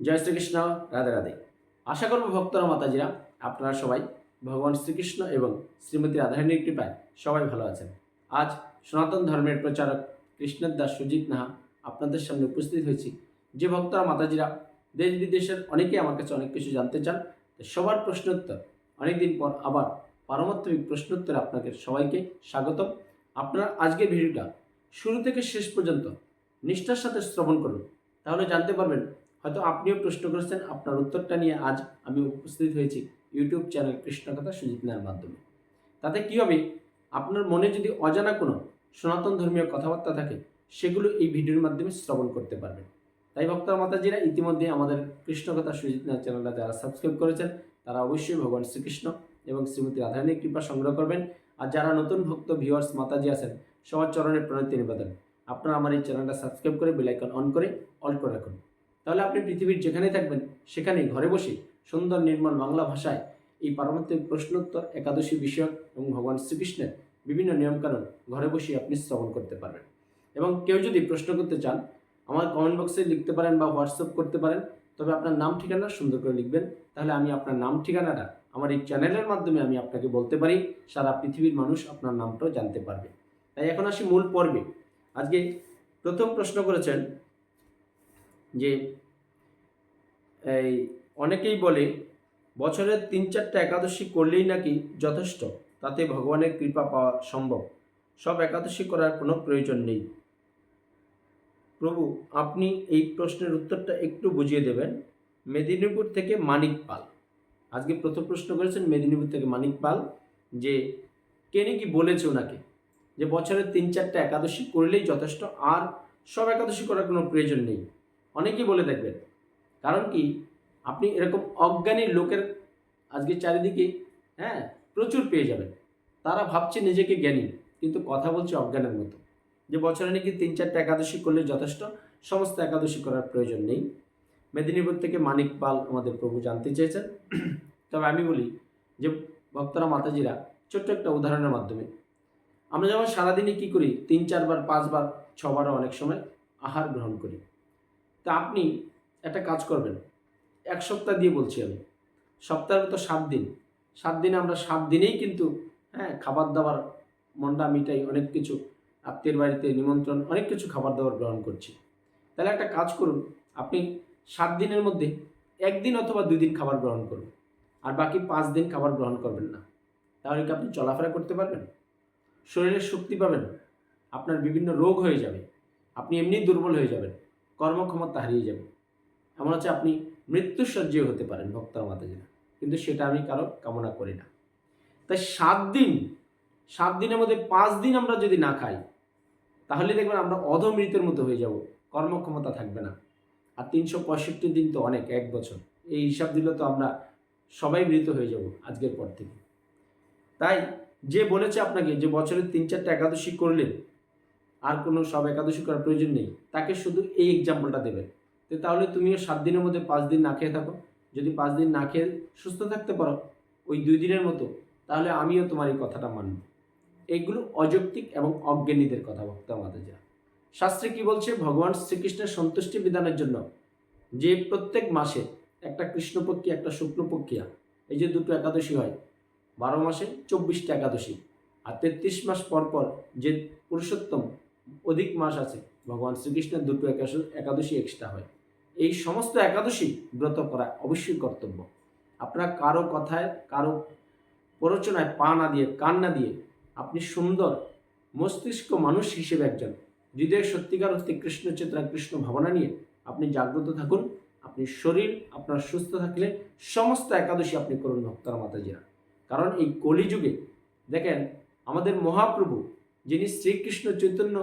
জয় শ্রীকৃষ্ণ, রাধে রাধে। আশা করব ভক্তরা, মাতাজিরা, আপনারা সবাই ভগবান শ্রীকৃষ্ণ এবং শ্রীমতী রাধারানীর কৃপায় সবাই ভালো আছেন। আজ সনাতন ধর্মের প্রচারক কৃষ্ণের দাস সুজিত নাহা আপনাদের সামনে উপস্থিত হয়েছি। যে ভক্তরা, মাতাজিরা, দেশ বিদেশের অনেকেই আমার কাছে অনেক কিছু জানতে চান সবার প্রশ্নোত্তর, অনেকদিন পর আবার পারমাত্মিক প্রশ্নোত্তরে আপনাকে সবাইকে স্বাগতম। আপনার আজকের ভিডিওটা শুরু থেকে শেষ পর্যন্ত নিষ্ঠার সাথে শ্রবণ করুন, তাহলে জানতে পারবেন হয়তো আপনিও প্রশ্ন করেছেন, আপনার উত্তরটা নিয়ে আজ আমি উপস্থিত হয়েছি ইউটিউব চ্যানেল কৃষ্ণকথা সুজিত নায়ের মাধ্যমে। তাতে কী হবে? আপনার মনে যদি অজানা কোনো সনাতন ধর্মীয় কথাবার্তা থাকে, সেগুলো এই ভিডিওর মাধ্যমে শ্রবণ করতে পারবেন। তাই ভক্তরা মাতাজিরা ইতিমধ্যে আমাদের কৃষ্ণকথা সুজিত নায়ের চ্যানেলটা যারা সাবস্ক্রাইব করেছেন, তারা অবশ্যই ভগবান শ্রীকৃষ্ণ এবং শ্রীমতী রাধারানীর কৃপা সংগ্রহ করবেন। আর যারা নতুন ভক্ত ভিউয়ার্স মাতাজি আছেন, সবার চরণে প্রণতি নিবেদন। আপনারা আমার এই চ্যানেলটা সাবস্ক্রাইব করে বেলাইকন অন করে অল করে রাখুন। তাহলে আপনি পৃথিবীর যেখানেই থাকবেন, সেখানেই ঘরে বসে সুন্দর নির্মল বাংলা ভাষায় এই পারমাত্মিক প্রশ্নোত্তর একাদশী বিষয়ক এবং ভগবান শ্রীকৃষ্ণের বিভিন্ন নিয়মকানুন ঘরে বসে আপনি শ্রবণ করতে পারবেন। এবং কেউ যদি প্রশ্ন করতে চান, আমার কমেন্ট বক্সে লিখতে পারেন বা হোয়াটসঅ্যাপ করতে পারেন, তবে আপনার নাম ঠিকানা সুন্দর করে লিখবেন। তাহলে আমি আপনার নাম ঠিকানাটা আমার এই চ্যানেলের মাধ্যমে আমি আপনাকে বলতে পারি, সারা পৃথিবীর মানুষ আপনার নামটাও জানতে পারবে। তাই এখন আসি মূল পর্বে। আজকে প্রথম প্রশ্ন করেছেন যে, এই, অনেকেই বলে বছরের তিন চারটা একাদশী করলেই নাকি যথেষ্ট, তাতে ভগবানের কৃপা পাওয়া সম্ভব। সব একাদশী করার কোনো প্রয়োজন নেই। প্রভু, আপনি এই প্রশ্নের উত্তরটা একটু বুঝিয়ে দেবেন। মেদিনীপুর থেকে মানিক পাল। আজকে প্রথম প্রশ্ন করেছেন মেদিনীপুর থেকে মানিক পাল যে, কে নাকি বলেছে ওনাকে যে, বছরের তিন চারটা একাদশী করলেই যথেষ্ট, আর সব একাদশী করার কোনো প্রয়োজন নেই। অনেকেই বলে দেখবেন কারণ কি? আপনি এরকম অজ্ঞানী লোকের আজকে চারিদিকে হ্যাঁ প্রচুর পেয়ে যাবেন। তারা ভাবছে নিজেকে জ্ঞানী, কিন্তু কথা বলছে অজ্ঞানের মতো। যে বছরে নাকি তিন চারটে একাদশী করলে যথেষ্ট, সমস্ত একাদশী করার প্রয়োজন নেই। মেদিনীপুর থেকে মানিক পাল আমাদের প্রভু জানতে চেয়েছেন। তবে আমি বলি যে, ভক্তরা, মাতাজিরা, ছোট্ট একটা উদাহরণের মাধ্যমে। আমরা যেমন সারাদিনে কী করি? তিন চারবার, পাঁচবার, ছবারও অনেক সময় আহার গ্রহণ করি। তা আপনি একটা কাজ করবেন। এক সপ্তাহ দিয়ে বলছি আমি। সপ্তাহের তো সাত দিন। সাত দিনে আমরা সাত দিনেই কিন্তু হ্যাঁ খাবার দাবার, মন্ডা, মিঠাই অনেক কিছু, আত্মীয়ের বাড়িতে নিমন্ত্রণ, অনেক কিছু খাবার দাবার গ্রহণ করছি। তাহলে একটা কাজ করুন, আপনি সাত দিনের মধ্যে একদিন অথবা দুই দিন খাবার গ্রহণ করুন। আর বাকি পাঁচ দিন খাবার গ্রহণ করবেন না। তাহলে কি আপনি চলাফেরা করতে পারবেন? শরীরের শক্তি পাবেন। আপনার বিভিন্ন রোগ হয়ে যাবে। আপনি এমনি দুর্বল হয়ে যাবেন। কর্মক্ষমতা হারিয়ে যাবে। এমন হচ্ছে আপনি মৃত্যুসজ্জীয় হতে পারেন ভক্তরা মাতাজিরা। কিন্তু সেটা আমি কারও কামনা করি না। তাই সাত দিন, সাত দিনের মধ্যে পাঁচ দিন আমরা যদি না খাই, তাহলে দেখবেন আমরা অধমৃতের মতো হয়ে যাব, কর্মক্ষমতা থাকবে না। আর তিনশো পঁয়ষট্টি দিন তো অনেক, এক বছর। এই হিসাব দিলে তো আমরা সবাই মৃত হয়ে যাব আজকের পর থেকে। তাই যে বলেছে আপনাকে যে বছরের তিন চারটা একাদশী করলেন আর কোনো সব একাদশী করার প্রয়োজন নেই। তাকে শুধু এই এক্সাম্পলটা দেবেন তো তাহলে তুমিও সাত দিনের মধ্যে পাঁচ দিন না খেয়ে থাকো। যদি পাঁচ দিন না খেয়ে সুস্থ থাকতে পারো, ওই দুই দিনের মতো, তাহলে আমিও তোমার এই কথাটা মানব। এইগুলো অযৌক্তিক এবং অজ্ঞানীদের কথা ভক্ত আমাদের যা শাস্ত্রে কি বলছে? ভগবান শ্রীকৃষ্ণের সন্তুষ্টি বিধানের জন্য যে প্রত্যেক মাসে একটা কৃষ্ণপক্ষী একটা শুক্লপক্ষিয়া এই যে দুটো একাদশী হয়, বারো মাসে চব্বিশটা একাদশী, আর তেত্রিশ মাস পর পর যে পুরুষোত্তম অধিক মাস আছে। ভগবান শ্রীকৃষ্ণের দুটো একাদশী এক্সট্রা হয়। এই সমস্ত একাদশী ব্রত করা অবশ্যই কর্তব্য। আপনার কারও কথায়, কারও প্ররোচনায় পা না দিয়ে, কান না দিয়ে আপনি সুন্দর, মস্তিষ্ক মানুষ হিসেবে একজন। হৃদয়ের সত্যিকার অর্থে কৃষ্ণ চেতনা, কৃষ্ণ ভাবনা নিয়ে আপনি জাগ্রত থাকুন। আপনি শরীর, আপনার সুস্থ থাকলে সমস্ত একাদশী আপনি করুন ভক্তরা মাতাজিরা। কারণ এই কলিযুগে, দেখেন, আমাদের মহাপ্রভু যিনি শ্রীকৃষ্ণ চৈতন্য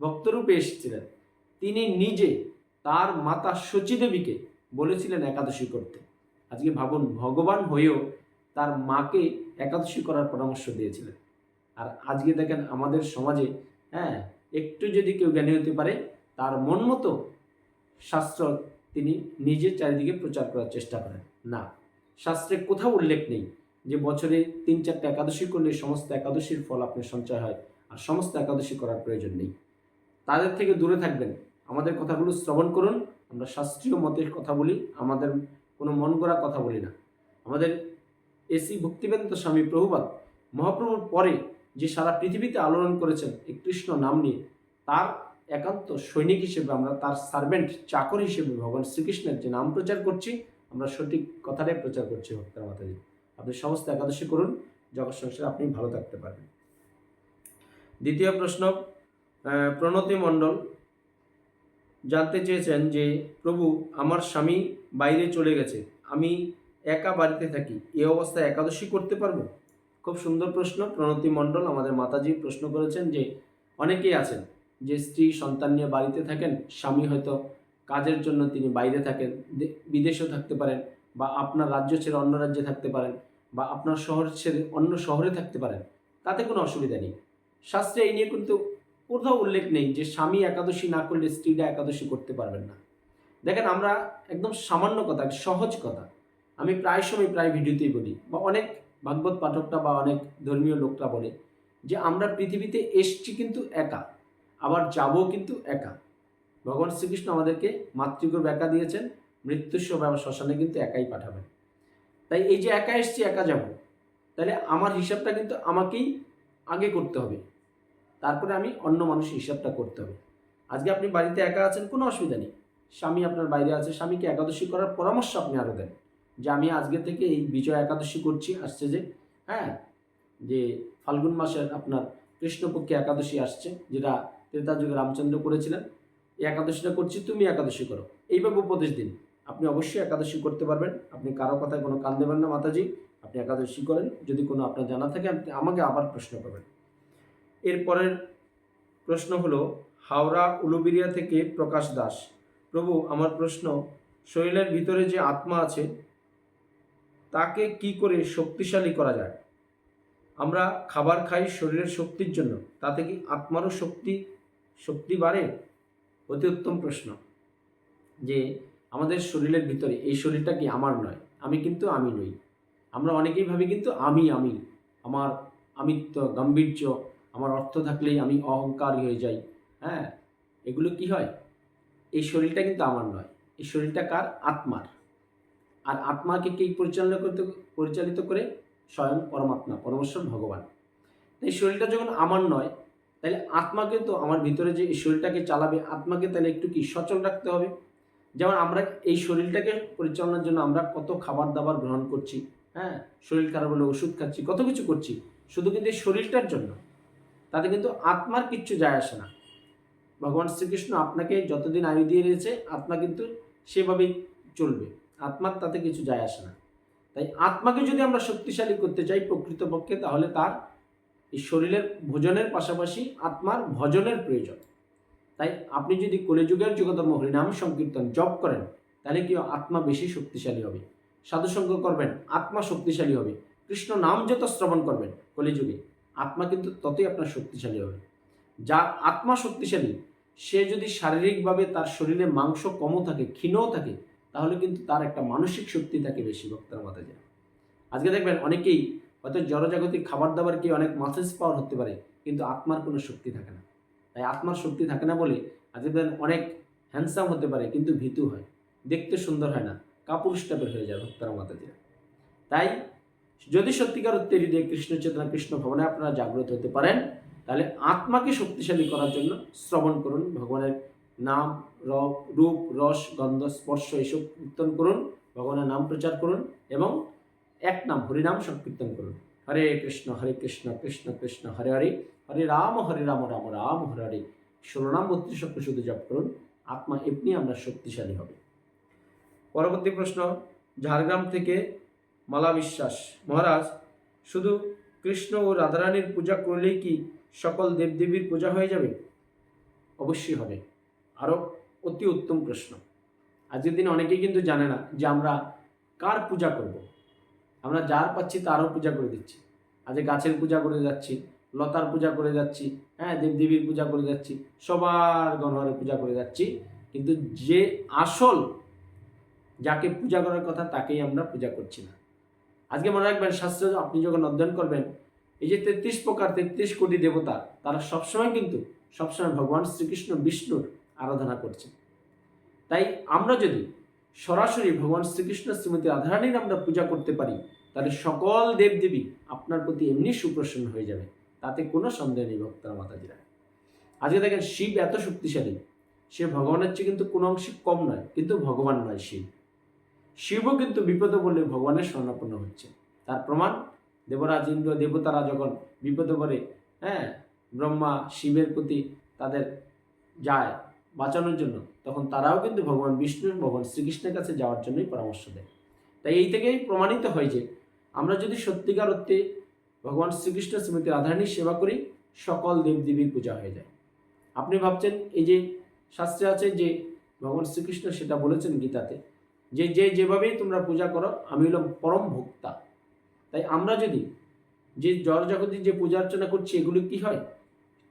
ভক্তরূপে এসেছিলেন। তিনি নিজে তার মাতা সচিদেবীকে বলেছিলেন একাদশী করতে। আজকে ভাবুন, ভগবান হয়েও তার মাকে একাদশী করার পরামর্শ দিয়েছিলেন। আর আজকে দেখেন আমাদের সমাজে হ্যাঁ একটু যদি কেউ জ্ঞানী হতে পারে, তার মন মতো শাস্ত্র তিনি নিজে চারিদিকে প্রচার করার চেষ্টা করেন। না, শাস্ত্রে কোথাও উল্লেখ নেই যে বছরে তিন চারটে একাদশী করলে সমস্ত একাদশীর ফল আপনার সঞ্চয় হয়, আর সমস্ত একাদশী করার প্রয়োজন নেই। তাদের থেকে দূরে থাকবেন। আমাদের কথাগুলো শ্রবণ করুন। আমরা শাস্ত্রীয় মতের কথা বলি, আমাদের কোনো মন করা কথা বলি না। আমাদের এসি ভক্তিবেদান্ত স্বামী প্রভুপাত মহাপ্রভুর পরে যে সারা পৃথিবীতে আলোড়ন করেছেন এই কৃষ্ণ নাম নিয়ে, তার একান্ত সৈনিক হিসেবে আমরা, তার সার্ভেন্ট, চাকর হিসেবে ভগবান শ্রীকৃষ্ণের যে নাম প্রচার করছি, আমরা সঠিক কথাটাই প্রচার করছি ভক্তার মাতাজি। আপনি সমস্ত একাদশী করুন, জগৎ সংসারে আপনি ভালো থাকতে পারবেন দ্বিতীয় প্রশ্ন প্রণতি মণ্ডল জানতে চেয়েছেন যে, প্রভু, আমার স্বামী বাইরে চলে গেছে। আমি একা বাড়িতে থাকি। এই অবস্থায় একাদশী করতে পারব? খুব সুন্দর প্রশ্ন। প্রণতি মণ্ডল আমাদের মাতাজি প্রশ্ন করেছেন যে, অনেকেই আছেন যে স্ত্রী সন্তান নিয়ে বাড়িতে থাকেন। স্বামী হয়তো কাজের জন্য তিনি বাইরে থাকেন বিদেশেও থাকতে পারেন বা আপনার রাজ্য ছেড়ে অন্য রাজ্যে থাকতে পারেন বা আপনার শহর ছেড়ে অন্য শহরে থাকতে পারেন। তাতে কোনো অসুবিধা নেই। শাস্ত্রে এই নিয়ে কিন্তু কোথাও উল্লেখ নেই যে স্বামী একাদশী না করলে স্ত্রীরা একাদশী করতে পারবেন না। দেখেন আমরা একদম সামান্য কথা সহজ কথা, আমি প্রায় সময় প্রায় ভিডিওতেই বলি বা অনেক ভাগবত পাঠকরা বা অনেক ধর্মীয় লোকরা বলে যে আমরা পৃথিবীতে এসছি কিন্তু একা, আবার যাব কিন্তু একা। ভগবান শ্রীকৃষ্ণ আমাদেরকে মাতৃগর্ভ একা দিয়েছেন মৃত্যুর সময় আবার শ্মশানে কিন্তু একাই পাঠাবেন। তাই এই যে একা এসছি, একা যাব, তাহলে আমার হিসাবটা কিন্তু আমাকেই আগে করতে হবে। তারপরে আমি অন্য মানুষের হিসাবটা করতে হবে। আজকে আপনি বাড়িতে একা আছেন, কোনো অসুবিধা নেই। স্বামী আপনার বাইরে আছে, স্বামীকে একাদশী করার পরামর্শ আপনি আরও দেন যে আমি আজকে থেকে এই বিজয় একাদশী করছি, আসছে যে হ্যাঁ যে ফাল্গুন মাসের আপনার কৃষ্ণপক্ষে একাদশী আসছে, যেটা ত্রেতা যুগে রামচন্দ্র করেছিলেন। এই একাদশীটা করছি, তুমি একাদশী করো। এইভাবে উপদেশ দিন। আপনি অবশ্যই একাদশী করতে পারবেন। আপনি কারও কথায় কোনো কান দেবেন না, মাতাজি। আপনি একাদশী করেন। যদি কোনো আপনার জানা থাকে, আপনি আমাকে আবার প্রশ্ন করবেন। এরপরের প্রশ্ন হলো, হাওড়া উলুবিরিয়া থেকে প্রকাশ দাস। প্রভু, আমার প্রশ্ন, শরীরের ভিতরে যে আত্মা আছে, তাকে কি করে শক্তিশালী করা যায়? আমরা খাবার খাই শরীরের শক্তির জন্য, তাতে কি আত্মারও শক্তি শক্তি বাড়ে? অতি উত্তম প্রশ্ন। যে আমাদের শরীরের ভিতরে, এই শরীরটা কি আমার নয়, আমি কিন্তু আমি নই। আমরা অনেকেই ভাবি কিন্তু আমি আমি, আমার আমিত্ব, গাম্ভীর্য আমার অর্থ থাকলেই আমি অহংকারী হয়ে যাই। হ্যাঁ? এগুলো কি হয়? এই শরীরটা কিন্তু আমার নয়। এই শরীরটা কার? আত্মার। আর আত্মাকে কে পরিচালনা করতে, পরিচালিত করে? স্বয়ং পরমাত্মা, পরমেশ্বর ভগবান। এই শরীরটা যখন আমার নয়, তাহলে আত্মাকে তো আমার ভিতরে যে এই শরীরটাকে চালাবে, আত্মাকে তাহলে একটু কি সচল রাখতে হবে? যেমন আমরা এই শরীরটাকে পরিচালনার জন্য আমরা কত খাবার দাবার গ্রহণ করছি হ্যাঁ? শরীর খারাপ হলে ওষুধ খাচ্ছি, কত কিছু করছি। শুধু কিন্তু এই শরীরটার জন্য। তাতে কিন্তু আত্মার কিচ্ছু যায় আসে না। ভগবান শ্রীকৃষ্ণ আপনাকে যতদিন আয়ু দিয়ে রয়েছে আত্মা কিন্তু সেভাবেই চলবে। আত্মার তাতে কিছু যায় আসে না। তাই আত্মাকে যদি আমরা শক্তিশালী করতে চাই প্রকৃতপক্ষে, তাহলে তার এই শরীরের ভোজনের পাশাপাশি আত্মার ভজনের প্রয়োজন। তাই আপনি যদি কলিযুগের যুগধর্ম হরিনাম সংকীর্তন জপ করেন, তাহলে কি আত্মা বেশি শক্তিশালী হবে? সাধুসঙ্গ করবেন, আত্মা শক্তিশালী হবে। কৃষ্ণ নাম যত শ্রবণ করবেন কলিযুগে আত্মা কিন্তু ততই আপনার শক্তিশালী হবে। যা আত্মা শক্তিশালী, সে যদি শারীরিকভাবে তার শরীরে মাংস কমও থাকে, ক্ষীণও থাকে, তাহলে কিন্তু তার একটা মানসিক শক্তি থাকে বেশি ভক্তের মাথায় যায়। আজকে দেখবেন অনেকেই হয়তো জড়জাগতিক খাবার দাবার কি অনেক মাসেজ পাওয়ার হতে পারে, কিন্তু আত্মার কোনো শক্তি থাকে না। তাই আত্মার শক্তি থাকে না বলে আজকে দেখবেন অনেক হ্যান্ডসাম হতে পারে, কিন্তু ভীতু হয়, দেখতে সুন্দর হয় না কাপুরুষ টাইপের হয়ে যায় ভক্তরা যায়। তাই যদি সত্যিকার অর্থে হৃদয়ে কৃষ্ণ চেতনা, কৃষ্ণ ভবনে আপনারা জাগ্রত হতে পারেন, তাহলে আত্মাকে শক্তিশালী করার জন্য শ্রবণ করুন, ভগবানের নাম রূপ, রস, গন্ধ, স্পর্শ এসব কীর্তন করুন, ভগবানের নাম প্রচার করুন এবং এক নাম হরিনাম সংকীর্তন করুন। হরে কৃষ্ণ হরে কৃষ্ণ কৃষ্ণ কৃষ্ণ, হরে হরে হরে রাম হরে রাম রাম রাম, হরে হরে, ষোলো নাম, বত্রিশ অক্ষর শুধু জপ করুন, আত্মা এমনি আমরা শক্তিশালী হবে। পরবর্তী প্রশ্ন, ঝাড়গ্রাম থেকে মালা বিশ্বাস। মহারাজ, শুধু কৃষ্ণ ও রাধারানীর পূজা করলেই কি সকল দেবদেবীর পূজা হয়ে যাবে? অবশ্যই হবে। আরও অতি উত্তম প্রশ্ন। আজকের দিনে অনেকেই কিন্তু জানে না যে আমরা কার পূজা করব। আমরা যার পাচ্ছি তারও পূজা করে দিচ্ছি। আজকে গাছের পূজা করে যাচ্ছি, লতার পূজা করে যাচ্ছি হ্যাঁ দেবদেবীর পূজা করে যাচ্ছি, সবার গণহারে পূজা করে যাচ্ছি। কিন্তু যে আসল যাকে পূজা করার কথা তাকেই আমরা পূজা করছি না। আজকে মনে রাখবেন, শাস্ত্র আপনি যখন অধ্যয়ন করবেন, এই যে তেত্রিশ প্রকার তেত্রিশ কোটি দেবতা, তারা সবসময় কিন্তু, সবসময় ভগবান শ্রীকৃষ্ণ বিষ্ণুর আরাধনা করছে তাই আমরা যদি সরাসরি ভগবান শ্রীকৃষ্ণ, শ্রীমতী রাধারানীর আমরা পূজা করতে পারি, তাহলে সকল দেবদেবী আপনার প্রতি এমনি সুপ্রসন্ন হয়ে যাবে। তাতে কোনো সন্দেহ নেই, ভক্তরা, মাতাজিরা। আজকে দেখেন, শিব এত শক্তিশালী, সে ভগবানের চেয়ে কিন্তু কোনো অংশে কম নয়, কিন্তু ভগবান নয় শিব। শিবও কিন্তু বিপদে বললে ভগবানের স্বর্ণাপন্ন হচ্ছে। তার প্রমাণ, দেবরাজ, ইন্দ্র, দেবতারা যখন বিপদে পড়ে হ্যাঁ ব্রহ্মা শিবের প্রতি তাদের যায় বাঁচানোর জন্য, তখন তারাও কিন্তু ভগবান বিষ্ণু ভগবান শ্রীকৃষ্ণের কাছে যাওয়ার জন্যই পরামর্শ দেয়। তাই এই থেকেই প্রমাণিত হয় যে, আমরা যদি সত্যিকার অর্থে ভগবান শ্রীকৃষ্ণ শ্রীমতী রাধারানীর সেবা করি, সকল দেবদেবীর পূজা হয়ে যায়। আপনি ভাবছেন, এই যে শাস্ত্রে আছে যে ভগবান শ্রীকৃষ্ণ সেটা বলেছেন গীতাতে যে যে, যেভাবেই তোমরা পূজা করো, আমি হলাম পরম ভোক্তা। তাই আমরা যদি যে জড় জগতে যে পূজা অর্চনা করছি, এগুলো কি হয়?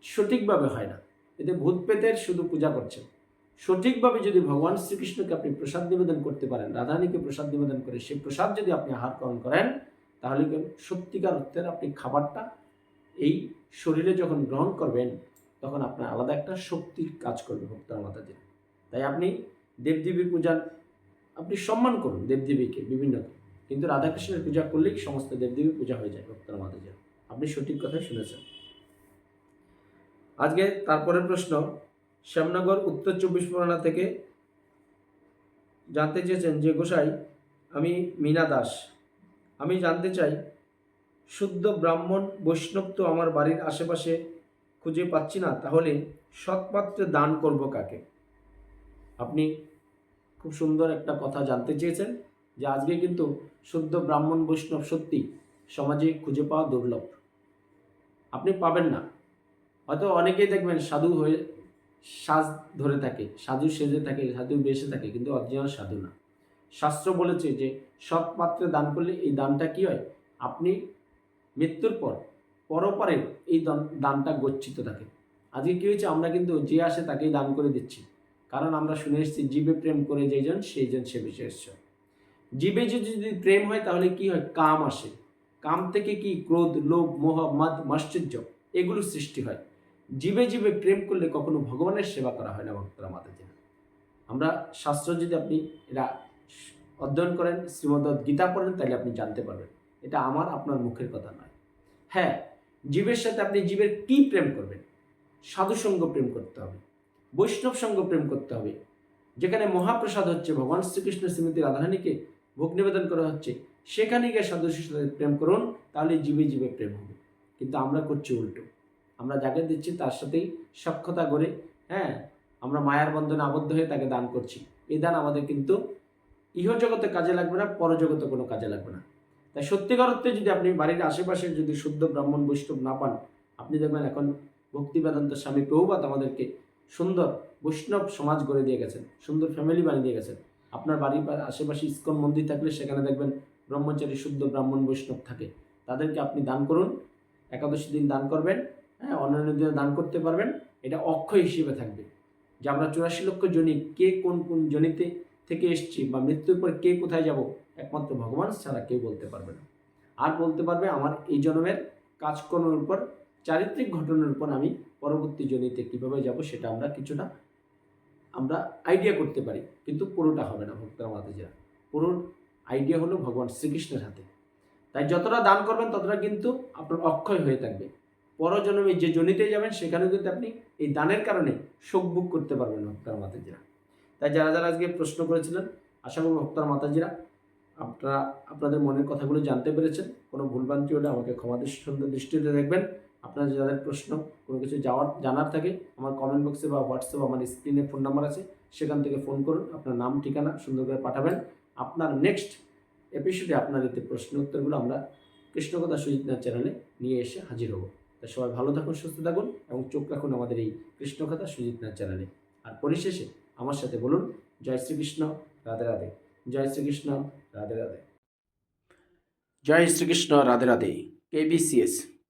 সঠিকভাবে হয় না। এতে ভূত পেতের শুধু পূজা করছেন সঠিকভাবে যদি ভগবান শ্রীকৃষ্ণকে আপনি প্রসাদ নিবেদন করতে পারেন, রাধারানীকে প্রসাদ নিবেদন করে সেই প্রসাদ যদি আপনি আহার গ্রহণ করেন, তাহলে? সত্যিকার অর্থের আপনি খাবারটা এই শরীরে যখন গ্রহণ করবেন, তখন আপনার আলাদা একটা শক্তির কাজ করবে ভক্তরা মাতাদের তাই আপনি দেবদেবীর পূজার আপনি সম্মান করুন দেবদেবীকে বিভিন্ন কিন্তু রাধাকৃষ্ণের পূজা করলেই সমস্ত দেবদেবীর পূজা হয়ে যায়, ভক্তরা মাতাদের আপনি সঠিক কথাই শুনেছেন। আজকে তারপরের প্রশ্ন, শ্যামনগর উত্তর চব্বিশ পরগনা থেকে জানতে চেয়েছেন যে গোসাই, আমি মীনা দাস। আমি জানতে চাই, শুদ্ধ ব্রাহ্মণ বৈষ্ণব তো আমার বাড়ির আশেপাশে খুঁজে পাচ্ছি না, তাহলে সৎপাত্রে দান করব কাকে? আপনি খুব সুন্দর একটা কথা জানতে চেয়েছেন যে আজকে কিন্তু শুদ্ধ ব্রাহ্মণ বৈষ্ণব সত্যি সমাজে খুঁজে পাওয়া দুর্লভ। আপনি পাবেন না। হয়তো অনেকেই দেখবেন সাধু হয়ে সাজ ধরে থাকে, সাধু সেজে থাকে, সাধু বেসে থাকে, কিন্তু অরিজিনাল সাধু না। শাস্ত্র বলেছে যে সৎ পাত্রে দান করলে এই দানটা কি হয়? আপনি মৃত্যুর পর পরপরে এই দান- দানটা গচ্ছিত থাকে। আজকে কী হয়েছে? আমরা কিন্তু যে আসে তাকেই দান করে দিচ্ছি। কারণ আমরা শুনে এসেছি, জীবে প্রেম করে যেজন সেইজন সে বিশেষ জীবে যদি প্রেম হয়, তাহলে কি হয়? কাম আসে। কাম থেকে কি? ক্রোধ, লোভ, মোহ, মদ, মাশ্চর্য, এগুলো সৃষ্টি হয়। জীবে জীবে প্রেম করলে কখনো ভগবানের সেবা করা হয় না, ভক্তরা মাতাজি আমরা শাস্ত্র যদি আপনি এরা অধ্যয়ন করেন, শ্রীমদ গীতা পড়েন, তাহলে আপনি জানতে পারবেন, এটা আমার, আপনার মুখের কথা নয়। হ্যাঁ জীবের সাথে আপনি জীবের কি প্রেম করবেন? সাধুসঙ্গ প্রেম করতে হবে। বৈষ্ণব সঙ্গ প্রেম করতে হবে। যেখানে মহাপ্রসাদ হচ্ছে, ভগবান শ্রীকৃষ্ণ শ্রীমতী রাধারানীকে ভোগ নিবেদন করা হচ্ছে সেখানে গিয়ে সাধু সাথে প্রেম করুন, তাহলে জীবে জীবে প্রেম হবে। কিন্তু আমরা করছি উল্টো। আমরা যাকে দিচ্ছি তার সাথেই সক্ষতা করে হ্যাঁ আমরা মায়ার বন্ধনে আবদ্ধ হয়ে তাকে দান করছি। এই দান আমাদের কিন্তু ইহজগতে কাজে লাগবে না, পরজগতে কোনো কাজে লাগবে না। তাই সত্যিকার অর্থে যদি আপনি বাড়ির আশেপাশে যদি শুদ্ধ ব্রাহ্মণ বৈষ্ণব না পান, আপনি দেখবেন এখন ভক্তি বেদান্ত স্বামী প্রভুপাত আমাদেরকে সুন্দর বৈষ্ণব সমাজ গড়ে দিয়ে গেছেন, সুন্দর ফ্যামিলি বানিয়ে দিয়ে গেছেন। আপনার বাড়ির আশেপাশে ইস্কন মন্দির থাকলে সেখানে দেখবেন ব্রহ্মচারী শুদ্ধ ব্রাহ্মণ বৈষ্ণব থাকে। তাদেরকে আপনি দান করুন, একাদশী দিন দান করবেন হ্যাঁ অন্যান্য দিনে দান করতে পারবেন, এটা অক্ষয় হিসেবে থাকবে। যে আমরা চুরাশি লক্ষ জনি, কে কোন কোন জনিতে থেকে এসছি বা মৃত্যুর পর কে কোথায় যাব, একমাত্র ভগবান ছাড়া কেউ বলতে পারবে না। আর বলতে পারবে আমার এই জন্মের কাজকর্মের উপর, চারিত্রিক ঘটনার উপর আমি পরবর্তী জনিতে কীভাবে যাব সেটা আমরা কিছুটা আমরা আইডিয়া করতে পারি, কিন্তু পুরোটা হবে না ভক্তরা মাতাজিরা। পুরো আইডিয়া হলো ভগবান শ্রীকৃষ্ণের হাতে। তাই যতটা দান করবেন ততটা কিন্তু আপনার অক্ষয় হয়ে থাকবে। পরজন্মে যে জনিতে যাবেন সেখানেও কিন্তু আপনি এই দানের কারণে শোক বুক করতে পারবেন ভক্তরা মাতাজিরা। তাই যারা যারা আজকে প্রশ্ন করেছিলেন, আশা করব ভক্তরা মাতাজিরা আপনারা, আপনাদের মনের কথাগুলো জানতে পেরেছেন। কোনো ভুলভ্রান্তি হলে আমাকে ক্ষমা সুন্দর দৃষ্টিতে দেখবেন। আপনার যাদের প্রশ্ন, কোনো কিছু যাওয়ার, জানার থাকে, আমার কমেন্ট বক্সে বা হোয়াটসঅ্যাপ আমার স্ক্রিনে ফোন নাম্বার আছে, সেখান থেকে ফোন করুন, আপনার নাম, ঠিকানা সুন্দর করে পাঠাবেন। আপনার নেক্সট এপিসোডে আপনার এতে প্রশ্ন উত্তরগুলো আমরা কৃষ্ণকথা সুজিত চ্যানেলে নিয়ে এসে হাজির হব। তাই সবাই ভালো থাকুন, সুস্থ থাকুন এবং চোখ রাখুন আমাদের এই কৃষ্ণকথা সুজিত চ্যানেলে আর পরিশেষে আমার সাথে বলুন, জয় শ্রীকৃষ্ণ, রাধে রাধে। জয় শ্রীকৃষ্ণ, রাধে রাধে। জয় শ্রীকৃষ্ণ, রাধে রাধে। কেবিসিএস